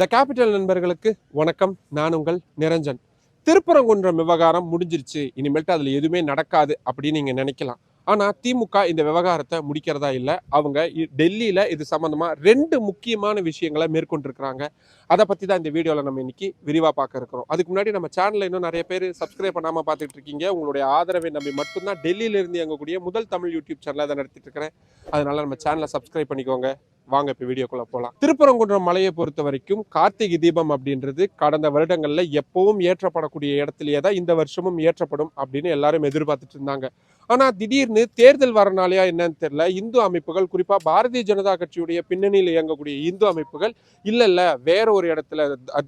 The capital நண்பர்களுக்கு வணக்கம். நான் உங்கள் நிரஞ்சன். திருப்பரங்குன்றம் விவகாரம் முடிஞ்சிருச்சு. இனிமேல்ட்டு அதில் எதுவுமே நடக்காது அப்படின்னு நீங்கள் நினைக்கலாம். ஆனால் திமுக இந்த விவகாரத்தை முடிக்கிறதா இல்லை. அவங்க இ- இது சம்மந்தமாக ரெண்டு முக்கியமான விஷயங்களை மேற்கொண்டிருக்கிறாங்க. அதை பற்றி தான் இந்த வீடியோவில் நம்ம இன்னைக்கு விரிவாக பார்க்க இருக்கிறோம். அதுக்கு முன்னாடி நம்ம சேனலில் இன்னும் நிறைய பேர் சப்ஸ்கிரைப் பண்ணாமல் பார்த்துட்டு இருக்கீங்க. உங்களுடைய ஆதரவை நம்பி மட்டும்தான் டெல்லியிலிருந்து இயங்கக்கூடிய முதல் தமிழ் யூடியூப் சேனலை அதை நடத்திட்டு இருக்கிறேன். அதனால நம்ம சேனலை சப்ஸ்கிரைப் பண்ணிக்கோங்க. வாங்க இப்போ வீடியோக்குள்ள போகலாம் திருப்பரங்குன்றம் மலையை பொறுத்த வரைக்கும் கார்த்திகை தீபம் அப்படின்றது கடந்த வருடங்களில் எப்பவும் ஏற்றப்படக்கூடிய இடத்துலையே தான் இந்த வருஷமும் ஏற்றப்படும் அப்படின்னு எல்லாரும் எதிர்பார்த்துட்டு இருந்தாங்க. ஆனா திடீர்னு தேர்தல் வரனாலையா என்னன்னு தெரியல. இந்து அமைப்புகள் குறிப்பா பாரதிய ஜனதா கட்சியுடைய பின்னணியில் இயங்கக்கூடிய இந்து அமைப்புகள் இல்லை இல்லை வேற ஒரு இடத்துல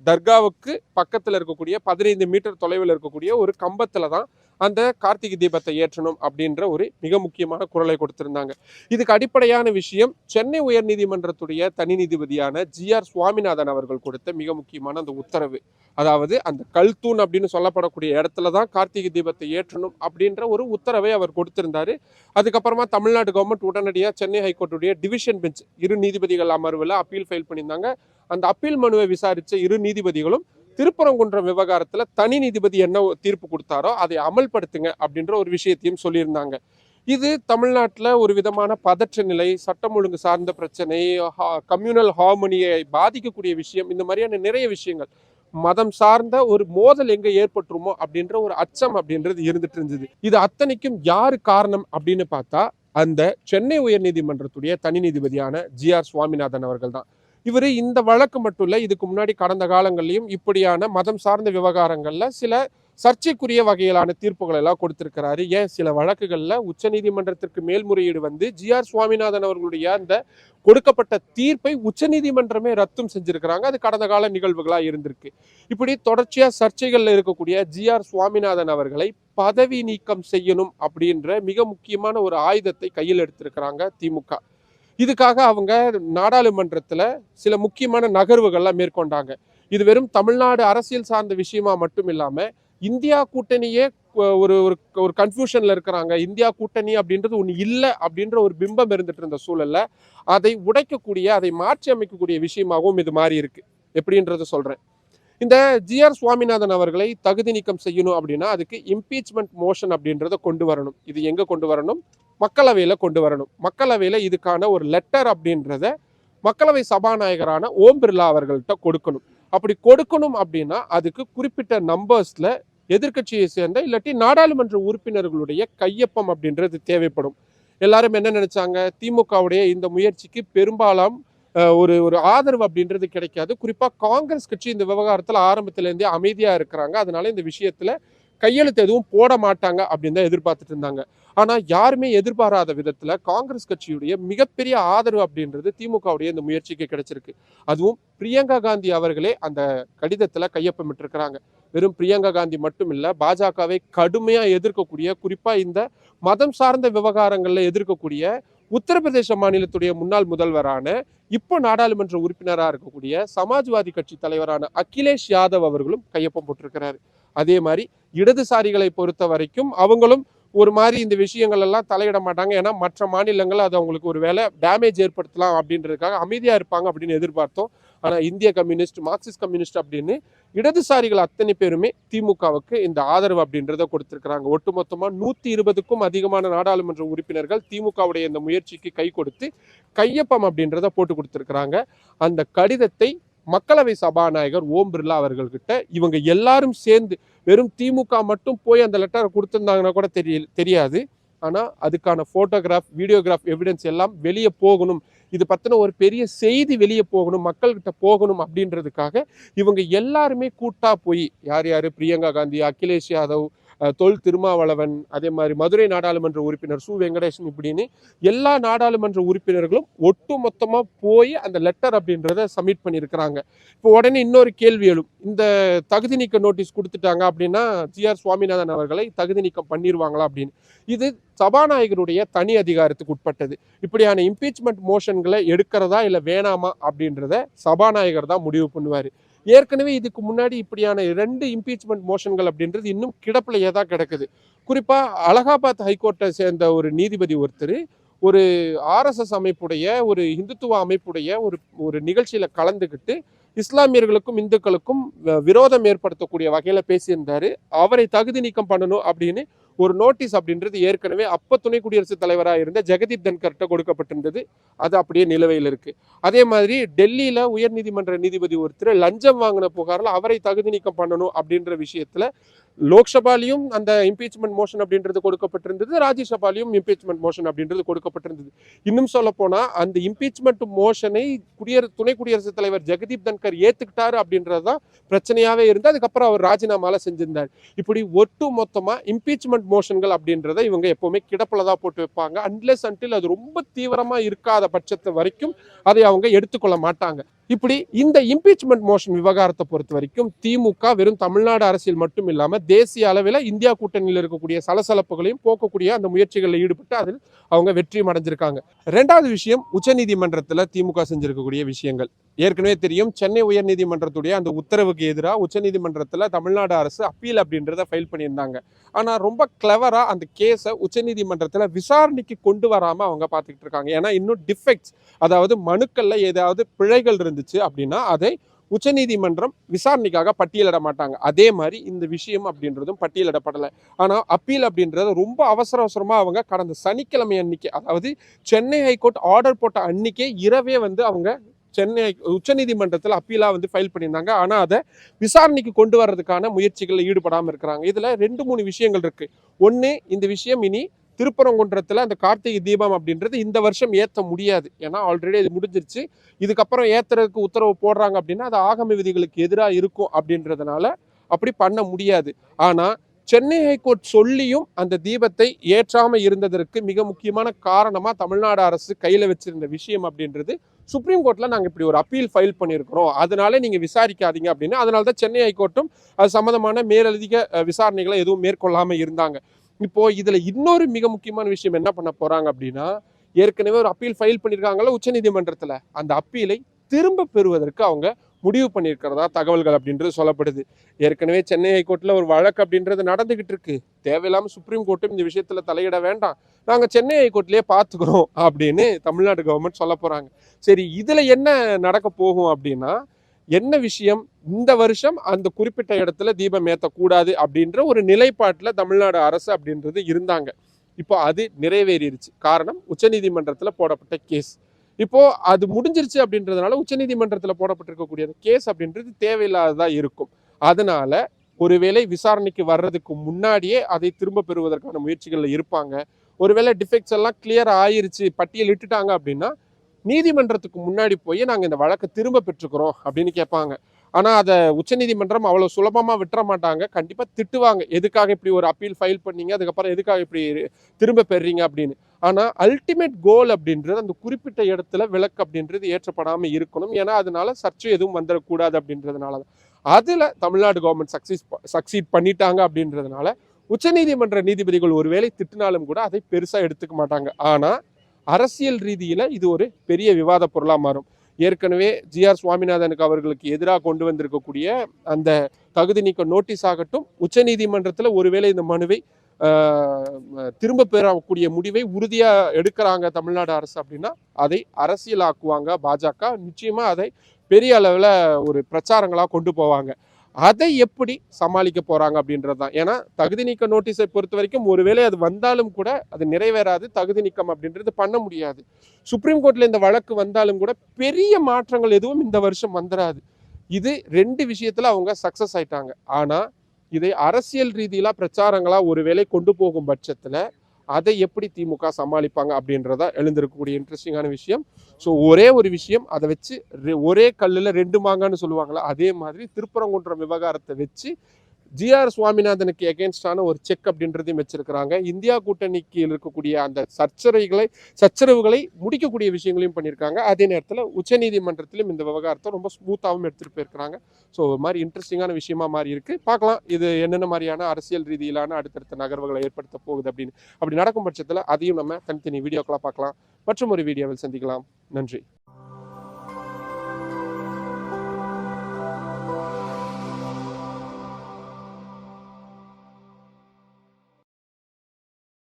தர்காவுக்கு பக்கத்துல இருக்கக்கூடிய பதினைந்து மீட்டர் தொலைவில் இருக்கக்கூடிய ஒரு கம்பத்தில் தான் அந்த கார்த்திகை தீபத்தை ஏற்றணும் அப்படின்ற ஒரு மிக முக்கியமான குரலை கொடுத்திருந்தாங்க. இதுக்கு அடிப்படையான விஷயம் சென்னை உயர்நீதிமன்றத்துடைய தனி நீதிபதியான ஜி ஆர் சுவாமிநாதன் அவர்கள் கொடுத்த மிக முக்கியமான அந்த உத்தரவு. அதாவது அந்த கல்தூண் அப்படின்னு சொல்லப்படக்கூடிய இடத்துல தான் கார்த்திகை தீபத்தை ஏற்றணும் அப்படின்ற ஒரு உத்தரவை அவர் கொடுத்திருந்தாரு. அதுக்கப்புறமா தமிழ்நாடு கவர்மெண்ட் உடனடியாக சென்னை ஹைகோர்ட்டுடைய டிவிஷன் பெஞ்ச் இரு நீதிபதிகள் அமர்வில் அப்பீல் ஃபைல் பண்ணியிருந்தாங்க. அந்த அப்பீல் மனுவை விசாரித்த இரு நீதிபதிகளும் திருப்பரங்குன்றம் விவகாரத்தில் தனி நீதிபதி என்ன தீர்ப்பு கொடுத்தாரோ அதை அமல்படுத்துங்க அப்படின்ற ஒரு விஷயத்தையும் சொல்லியிருந்தாங்க. இது தமிழ்நாட்டில் ஒரு விதமான பதற்ற நிலை சட்டம் ஒழுங்கு சார்ந்த பிரச்சனை கம்யூனல் ஹார்மோனியை பாதிக்கக்கூடிய விஷயம் இந்த மாதிரியான நிறைய விஷயங்கள். மதம் சார்ந்த ஒரு மோதல் எங்க ஏற்பட்டுருமோ அப்படின்ற ஒரு அச்சம் அப்படின்றது இருந்துட்டு இருந்தது. இது அத்தனைக்கும் யாரு காரணம் அப்படின்னு பார்த்தா அந்த சென்னை உயர்நீதிமன்றத்துடைய தனி நீதிபதியான ஜி ஆர் சுவாமிநாதன் அவர்கள் தான். இவர் இந்த வழக்கு மட்டும் இல்லை இதுக்கு முன்னாடி கடந்த காலங்கள்லையும் இப்படியான மதம் சார்ந்த விவகாரங்களில் சில சர்ச்சைக்குரிய வகையிலான தீர்ப்புகள் எல்லாம் கொடுத்திருக்கிறாரு. ஏன்? சில வழக்குகளில் உச்சநீதிமன்றத்திற்கு மேல்முறையீடு வந்து ஜி ஆர் சுவாமிநாதன் அவர்களுடைய அந்த கொடுக்கப்பட்ட தீர்ப்பை உச்சநீதிமன்றமே ரத்தும் செஞ்சிருக்கிறாங்க. அது கடந்த கால நிகழ்வுகளாக இருந்திருக்கு. இப்படி தொடர்ச்சியாக சர்ச்சைகளில் இருக்கக்கூடிய ஜி ஆர் சுவாமிநாதன் அவர்களை பதவி நீக்கம் செய்யணும் அப்படின்ற மிக முக்கியமான ஒரு ஆயுதத்தை கையில் எடுத்திருக்கிறாங்க திமுக இதுக்காக அவங்க நாடாளுமன்றத்தில் சில முக்கியமான நகர்வுகள்லாம் மேற்கொண்டாங்க. இது வெறும் தமிழ்நாடு அரசியல் சார்ந்த விஷயமா மட்டும் இல்லாமல் இந்தியா கூட்டணியே ஒரு ஒரு ஒரு கன்ஃபியூஷன்ல இருக்கிறாங்க. இந்தியா கூட்டணி அப்படின்றது ஒன்று இல்லை அப்படின்ற ஒரு பிம்பம் இருந்துட்டு இருந்த சூழலில் அதை உடைக்கக்கூடிய அதை மாற்றி அமைக்கக்கூடிய விஷயமாகவும் இது மாறி இருக்கு. எப்படின்றத சொல்கிறேன் இந்த ஜிஆர் சுவாமிநாதன் அவர்களை தகுதி நீக்கம் செய்யணும் அப்படின்னா அதுக்கு இம்பீச்மெண்ட் மோஷன் அப்படின்றத கொண்டு வரணும். இது எங்கே கொண்டு வரணும்? மக்களவையில் கொண்டு வரணும். மக்களவையில் இதுக்கான ஒரு லெட்டர் அப்படின்றத மக்களவை சபாநாயகரான ஓம் பிர்லா அவர்கள்ட்ட கொடுக்கணும். அப்படி கொடுக்கணும் அப்படின்னா அதுக்கு குறிப்பிட்ட நம்பர்ஸில் எதிர்க்கட்சியை சேர்ந்த இல்லாட்டி நாடாளுமன்ற உறுப்பினர்களுடைய கையொப்பம் அப்படின்றது தேவைப்படும். எல்லாரும் என்ன நினைச்சாங்க? திமுகவுடைய இந்த முயற்சிக்கு பெரும்பாலும் ஒரு ஒரு ஆதரவு அப்படின்றது கிடைக்காது. குறிப்பாக காங்கிரஸ் கட்சி இந்த விவகாரத்தில் ஆரம்பத்துல அமைதியாக இருக்கிறாங்க. அதனால இந்த விஷயத்தில் கையெழுத்து எதுவும் போட மாட்டாங்க அப்படின்னு தான் எதிர்பார்த்துட்டு இருந்தாங்க. ஆனால் யாருமே எதிர்பாராத விதத்தில் காங்கிரஸ் கட்சியுடைய மிகப்பெரிய ஆதரவு அப்படின்றது திமுகவுடைய இந்த முயற்சிக்கு கிடைச்சிருக்கு. அதுவும் பிரியங்கா காந்தி அவர்களே அந்த கடிதத்தில் கையொப்பமிட்டிருக்கிறாங்க. வெறும் பிரியங்கா காந்தி மட்டும் இல்லை பாஜகவை கடுமையாக எதிர்க்கக்கூடிய குறிப்பாக இந்த மதம் சார்ந்த விவகாரங்களில் எதிர்க்கக்கூடிய உத்தரப்பிரதேச மாநிலத்துடைய முன்னாள் முதல்வரான இப்போ நாடாளுமன்ற உறுப்பினராக இருக்கக்கூடிய சமாஜ்வாதி கட்சி தலைவரான அகிலேஷ் யாதவ் அவர்களும் கையொப்பம் போட்டிருக்கிறாரு. அதே மாதிரி இடதுசாரிகளை பொறுத்த வரைக்கும் அவங்களும் ஒரு மாதிரி இந்த விஷயங்கள் எல்லாம் தலையிட மாட்டாங்க. ஏன்னா மற்ற மாநிலங்கள் அது அவங்களுக்கு ஒரு வேலை டேமேஜ் ஏற்படுத்தலாம் அப்படின்றதுக்காக அமைதியாக இருப்பாங்க அப்படின்னு எதிர்பார்த்தோம். ஆனால் இந்திய கம்யூனிஸ்ட் மார்க்சிஸ்ட் கம்யூனிஸ்ட் அப்படின்னு இடதுசாரிகள் அத்தனை பேருமே திமுகவுக்கு இந்த ஆதரவு அப்படின்றத கொடுத்துருக்குறாங்க. ஒட்டுமொத்தமாக நூற்றி இருபதுக்கும் அதிகமான நாடாளுமன்ற உறுப்பினர்கள் திமுகவுடைய இந்த முயற்சிக்கு கை கொடுத்து கையொப்பம் அப்படின்றத போட்டு கொடுத்துருக்குறாங்க. அந்த கடிதத்தை மக்களவை சபாநாயகர் ஓம் பிர்லா அவர்கள்கிட்ட இவங்க எல்லாரும் சேர்ந்து வெறும் திமுக மட்டும் போய் அந்த லெட்டரை கொடுத்துருந்தாங்கன்னா கூட தெரிய தெரியாது. ஆனால் அதுக்கான ஃபோட்டோகிராஃப் வீடியோகிராஃப் எவிடன்ஸ் எல்லாம் வெளியே போகணும். இது பற்றின ஒரு பெரிய செய்தி வெளியே போகணும் மக்கள்கிட்ட போகணும் அப்படின்றதுக்காக இவங்க எல்லாருமே கூட்டாக போய் யார் யார்? பிரியங்கா காந்தி அகிலேஷ் யாதவ் தொல் திருமாவளவன் அதே மாதிரி மதுரை நாடாளுமன்ற உறுப்பினர் சு. வெங்கடேசன் இப்படின்னு எல்லா நாடாளுமன்ற உறுப்பினர்களும் ஒட்டு மொத்தமாக போய் அந்த லெட்டர் அப்படின்றத சப்மிட் பண்ணியிருக்கிறாங்க. இப்போ உடனே இன்னொரு கேள்வி எழும். இந்த தகுதி நீக்க நோட்டீஸ் கொடுத்துட்டாங்க அப்படின்னா ஜி ஆர். சுவாமிநாதன் அவர்களை தகுதி நீக்கம் பண்ணிடுவாங்களா அப்படின்னு. இது சபாநாயகருடைய தனி அதிகாரத்துக்கு உட்பட்டது. இப்படியான இம்பீச்மெண்ட் மோஷன்களை எடுக்கிறதா இல்லை வேணாமா அப்படின்றத சபாநாயகர் தான் முடிவு பண்ணுவார். ஏற்கனவே இதுக்கு முன்னாடி இப்படியான ரெண்டு இம்பீச்மெண்ட் மோஷன்கள் அப்படின்றது இன்னும் கிடப்பிலையே தான் கிடக்குது. குறிப்பாக அலகாபாத் ஹைகோர்ட்டை சேர்ந்த ஒரு நீதிபதி ஒருத்தர் ஒரு ஆர்எஸ்எஸ் அமைப்புடைய ஒரு இந்துத்துவ அமைப்புடைய ஒரு ஒரு நிகழ்ச்சியில் கலந்துக்கிட்டு இஸ்லாமியர்களுக்கும் இந்துக்களுக்கும் விரோதம் ஏற்படுத்தக்கூடிய வகையில் பேசியிருந்தாரு. அவரை தகுதி நீக்கம் பண்ணணும் அப்படின்னு ஒரு நோட்டீஸ் அப்படின்றது ஏற்கனவே அப்போ துணை குடியரசுத் தலைவராக இருந்த ஜெகதீப் தன்கர்கிட்ட கொடுக்கப்பட்டிருந்தது. அது அப்படியே நிலுவையில் இருக்கு. அதே மாதிரி டெல்லியில உயர்நீதிமன்ற நீதிபதி ஒருத்தர் லஞ்சம் வாங்கின புகாரில் அவரை தகுதி நீக்கம் பண்ணணும் அப்படின்ற விஷயத்துல லோக்சபாலையும் அந்த இம்பீச்மெண்ட் மோஷன் அப்படின்றது கொடுக்கப்பட்டிருந்தது ராஜ்யசபாலையும் இம்பீச்மெண்ட் மோஷன் அப்படின்றது கொடுக்கப்பட்டிருந்தது. இன்னும் சொல்ல போனால் அந்த இம்பீச்மெண்ட் மோஷனை குடியரசு துணை குடியரசுத் தலைவர் ஜெகதீப் தன்கர் ஏற்றுக்கிட்டாரு அப்படின்றது தான் பிரச்சனையாகவே இருந்து அதுக்கப்புறம் அவர் ராஜினாமால செஞ்சிருந்தார். இப்படி ஒட்டு மொத்தமாக இம்பீச்மெண்ட் மோஷன்கள் அப்படின்றத இவங்க எப்போவுமே கிடப்பில் தான் போட்டு வைப்பாங்க. அன்லெஸ் அன்டில் அது ரொம்ப தீவிரமாக இருக்காத பட்சத்தை வரைக்கும் அதை அவங்க எடுத்துக்கொள்ள மாட்டாங்க. இப்படி இந்த இம்பீச்மெண்ட் மோஷன் விவகாரத்தை பொறுத்த வரைக்கும் திமுக வெறும் தமிழ்நாடு அரசியல் மட்டும் இல்லாமல் தேசிய அளவில் இந்தியா கூட்டணியில் இருக்கக்கூடிய சலசலப்புகளையும் போக்கக்கூடிய அந்த முயற்சிகளில் ஈடுபட்டு அதில் அவங்க வெற்றியும் அடைஞ்சிருக்காங்க. ரெண்டாவது விஷயம் உச்சநீதிமன்றத்தில் திமுக செஞ்சிருக்கக்கூடிய விஷயங்கள். ஏற்கனவே தெரியும் சென்னை உயர்நீதிமன்றத்துடைய அந்த உத்தரவுக்கு எதிராக உச்சநீதிமன்றத்தில் தமிழ்நாடு அரசு அப்பீல் அப்படின்றத ஃபைல் பண்ணியிருந்தாங்க. ஆனால் ரொம்ப கிளவராக அந்த கேஸை உச்சநீதிமன்றத்தில் விசாரணைக்கு கொண்டு வராமல் அவங்க பார்த்துக்கிட்டு இருக்காங்க. ஏன்னா இன்னும் டிஃபெக்ட்ஸ் அதாவது மனுக்களில் ஏதாவது பிழைகள் இருந்துச்சு அப்படின்னா அதை உச்சநீதிமன்றம் விசாரணைக்காக பட்டியலிட மாட்டாங்க. அதே மாதிரி இந்த விஷயம் அப்படின்றதும் பட்டியலிடப்படலை. ஆனால் அப்பீல் அப்படின்றது ரொம்ப அவசர அவசரமாக அவங்க கடந்த சனிக்கிழமை அன்னைக்கு அதாவது சென்னை ஹைகோர்ட் ஆர்டர் போட்ட அன்னைக்கே இரவே வந்து அவங்க சென்னை உச்சநீதிமன்றத்தில் அப்பீலாக வந்து ஃபைல் பண்ணியிருந்தாங்க. ஆனால் அதை விசாரணைக்கு கொண்டு வர்றதுக்கான முயற்சிகளில் ஈடுபடாமல் இருக்கிறாங்க. இதில் ரெண்டு மூணு விஷயங்கள் இருக்குது ஒன்று இந்த விஷயம் இனி திருப்பரங்குன்றத்தில் அந்த கார்த்திகை தீபம் அப்படின்றது இந்த வருஷம் ஏற்ற முடியாது. ஏன்னா ஆல்ரெடி இது முடிஞ்சிருச்சு. இதுக்கப்புறம் ஏத்துறதுக்கு உத்தரவு போடுறாங்க அப்படின்னா அது ஆகம விதிகளுக்கு எதிராக இருக்கும் அப்படின்றதுனால அப்படி பண்ண முடியாது. ஆனால் சென்னை ஹைகோர்ட் சொல்லியும் அந்த தீபத்தை ஏற்றாமல் இருந்ததற்கு மிக முக்கியமான காரணமாக தமிழ்நாடு அரசு கையில் வச்சிருந்த விஷயம் அப்படின்றது சுப்ரீம் கோர்ட்டில் நாங்கள் இப்படி ஒரு அப்பீல் ஃபைல் பண்ணியிருக்கிறோம் அதனால நீங்கள் விசாரிக்காதீங்க அப்படின்னு. அதனால தான் சென்னை ஹைகோர்ட்டும் அது சம்மந்தமான மேலதிக விசாரணைகளை எதுவும் மேற்கொள்ளாம இருந்தாங்க. இப்போது இதில் இன்னொரு மிக முக்கியமான விஷயம் என்ன பண்ண போகிறாங்க அப்படின்னா ஏற்கனவே ஒரு அப்பீல் ஃபைல் பண்ணியிருக்காங்களோ உச்சநீதிமன்றத்தில். அந்த அப்பீலை திரும்ப பெறுவதற்கு அவங்க முடிவு பண்ணியிருக்கிறதா தகவல்கள் அப்படின்றது சொல்லப்படுது. ஏற்கனவே சென்னை ஹைகோர்ட்டில் ஒரு வழக்கு அப்படின்றது நடந்துகிட்டு இருக்கு. தேவையில்லாமல் சுப்ரீம் கோர்ட்டும் இந்த விஷயத்தில் தலையிட வேண்டாம். நாங்கள் சென்னை ஹைகோர்ட்லேயே பார்த்துக்கிறோம் அப்படின்னு தமிழ்நாடு கவர்மெண்ட் சொல்ல போகிறாங்க சரி இதில் என்ன நடக்க போகும் அப்படின்னா என்ன விஷயம்? இந்த வருஷம் அந்த குறிப்பிட்ட இடத்துல தீபம் ஏற்றக்கூடாது அப்படின்ற ஒரு நிலைப்பாட்டில் தமிழ்நாடு அரசு அப்படின்றது இருந்தாங்க. இப்போ அது நிறைவேறிடுச்சு காரணம் உச்சநீதிமன்றத்தில் போடப்பட்ட கேஸ். இப்போ அது முடிஞ்சிருச்சு அப்படின்றதுனால உச்சநீதிமன்றத்தில் போடப்பட்டிருக்கக்கூடிய கேஸ் அப்படின்றது தேவையில்லாததாக இருக்கும். அதனால ஒருவேளை விசாரணைக்கு வர்றதுக்கு முன்னாடியே அதை திரும்ப பெறுவதற்கான முயற்சிகளில் இருப்பாங்க. ஒருவேளை டிஃபெக்ட்ஸ் எல்லாம் கிளியர் ஆயிருச்சு பட்டியல் இட்டுட்டாங்க அப்படின்னா நீதிமன்றத்துக்கு முன்னாடி போய் நாங்கள் இந்த வழக்கை திரும்ப பெற்றுக்கிறோம் அப்படின்னு கேட்பாங்க. ஆனால் அதை உச்சநீதிமன்றம் அவ்வளோ சுலபமாக விட்டுற மாட்டாங்க. கண்டிப்பாக திட்டுவாங்க. எதுக்காக இப்படி ஒரு அப்பீல் ஃபைல் பண்ணீங்க? அதுக்கப்புறம் எதுக்காக இப்படி திரும்ப பெறீங்க அப்படின்னு. ஆனால் அல்டிமேட் கோல் அப்படின்றது அந்த குறிப்பிட்ட இடத்துல விளக்கு அப்படின்றது ஏற்றப்படாமல் இருக்கணும். ஏன்னா அதனால சர்ச்சை எதுவும் வந்துடக்கூடாது அப்படின்றதுனால தான். அதில் தமிழ்நாடு கவர்மெண்ட் சக்சீஸ் சக்சீட் பண்ணிட்டாங்க அப்படின்றதுனால உச்சநீதிமன்ற நீதிபதிகள் ஒருவேளை திட்டினாலும் கூட அதை பெருசாக எடுத்துக்க மாட்டாங்க. ஆனால் அரசியல் ரீதியில் இது ஒரு பெரிய விவாத பொருளாக மாறும். ஏற்கனவே ஜிஆர் சுவாமிநாதனுக்கு அவர்களுக்கு எதிராக கொண்டு வந்திருக்கக்கூடிய அந்த தகுதி நீக்க நோட்டீஸ் ஆகட்டும் உச்சநீதிமன்றத்தில் ஒருவேளை இந்த மனுவை திரும்ப பெறக்கூடிய முடிவை உறுதியாக எடுக்கிறாங்க தமிழ்நாடு அரசு அப்படின்னா அதை அரசியலாக்குவாங்க பாஜக. நிச்சயமாக அதை பெரிய அளவில் ஒரு பிரச்சாரங்களாக கொண்டு போவாங்க. அதை எப்படி சமாளிக்க போகிறாங்க அப்படின்றது தான் ஏன்னா தகுதி நீக்க நோட்டீஸை பொறுத்த வரைக்கும் ஒருவேளை அது வந்தாலும் கூட அது நிறைவேறாது தகுதி நீக்கம் அப்படின்றது பண்ண முடியாது. சுப்ரீம் கோர்ட்டில் இந்த வழக்கு வந்தாலும் கூட பெரிய மாற்றங்கள் எதுவும் இந்த வருஷம் வந்துடாது இது ரெண்டு விஷயத்தில் அவங்க சக்ஸஸ் ஆயிட்டாங்க. ஆனால் இதை அரசியல் ரீதியிலாக பிரச்சாரங்களாக ஒருவேளை கொண்டு போகும் பட்சத்தில் அதை எப்படி திமுக சமாளிப்பாங்க அப்படின்றதா எழுந்திருக்கக்கூடிய இன்ட்ரெஸ்டிங்கான விஷயம். ஸோ ஒரே ஒரு விஷயம் அதை வச்சு ஒரே கல்லில் ரெண்டு மாங்கான்னு சொல்லுவாங்களா அதே மாதிரி திருப்பரங்குன்றம் விவகாரத்தை வச்சு ஜிஆர் சுவாமிநாதனுக்கு எகேன்ஸ்டான ஒரு செக் அப்படின்றதையும் வச்சிருக்கிறாங்க. இந்தியா கூட்டணிக்கு இருக்கக்கூடிய அந்த சர்ச்சரைகளை சச்சரவுகளை முடிக்கக்கூடிய விஷயங்களையும் பண்ணியிருக்காங்க. அதே நேரத்தில் உச்சநீதிமன்றத்திலும் இந்த விவகாரத்தை ரொம்ப ஸ்மூத்தாகவும் எடுத்துகிட்டு போயிருக்கிறாங்க. ஸோ ஒரு மாதிரி இன்ட்ரெஸ்டிங்கான விஷயமா மாறி இருக்கு. பார்க்கலாம் இது என்னென்ன மாதிரியான அரசியல் ரீதியிலான அடுத்தடுத்த நகர்வுகளை ஏற்படுத்த போகுது அப்படின்னு. அப்படி நடக்கும் பட்சத்தில் அதையும் நம்ம தனித்தனி வீடியோக்களாக பார்க்கலாம். மற்றும் ஒரு வீடியோவில் சந்திக்கலாம். நன்றி.